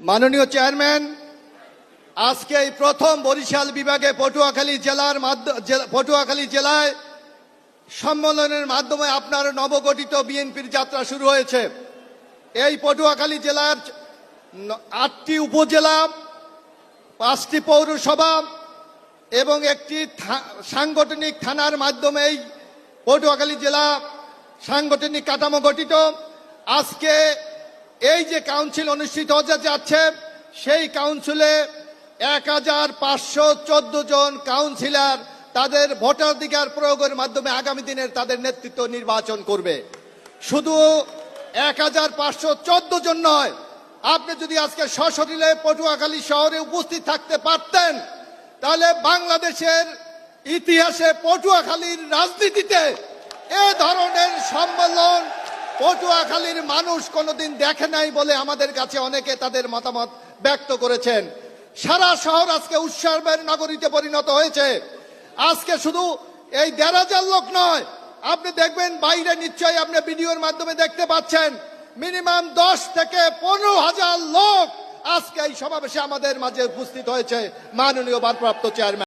মাননীয় চেয়ারম্যান, আজকে এই প্রথম বরিশাল বিভাগে পটুয়াখালী জেলার পটুয়াখালী জেলায় সম্মেলনের মাধ্যমে আপনার নবগঠিত বিএনপির যাত্রা শুরু হয়েছে। এই পটুয়াখালী জেলার আটটি উপজেলা, পাঁচটি পৌরসভা এবং একটি সাংগঠনিক থানার মাধ্যমে এই পটুয়াখালী জেলা সাংগঠনিক কাঠামো গঠিত। আজকে এই যে কাউন্সিল অনুষ্ঠিত হতে যাচ্ছে, সেই কাউন্সিলে এক হাজার পাঁচশো চোদ্দ জন কাউন্সিলর তাদের ভোটাধিকার প্রয়োগের মাধ্যমে আগামী দিনের তাদের নেতৃত্ব নির্বাচন করবে। শুধু এক হাজার পাঁচশো চোদ্দ জন নয়, আপনি যদি আজকে সশরীরে পটুয়াখালী শহরে উপস্থিত থাকতে পারতেন, তাহলে বাংলাদেশের ইতিহাসে পটুয়াখালীর রাজনীতিতে এ ধরনের পটুয়াখালীর মানুষ কোনোদিন দেখে নাই বলে আমাদের কাছে অনেকে তাদের মতামত ব্যক্ত করেছেন। সারা শহর আজকে উৎসবের নগরীতে পরিণত হয়েছে। আজকে শুধু এই দেড় হাজার লোক নয়, আপনি দেখবেন বাইরে নিশ্চয়ই আপনি ভিডিওর মাধ্যমে দেখতে পাচ্ছেন, মিনিমাম দশ থেকে পনেরো হাজার লোক আজকে এই সমাবেশে আমাদের মাঝে উপস্থিত হয়েছে। মাননীয় ভারপ্রাপ্ত চেয়ারম্যান।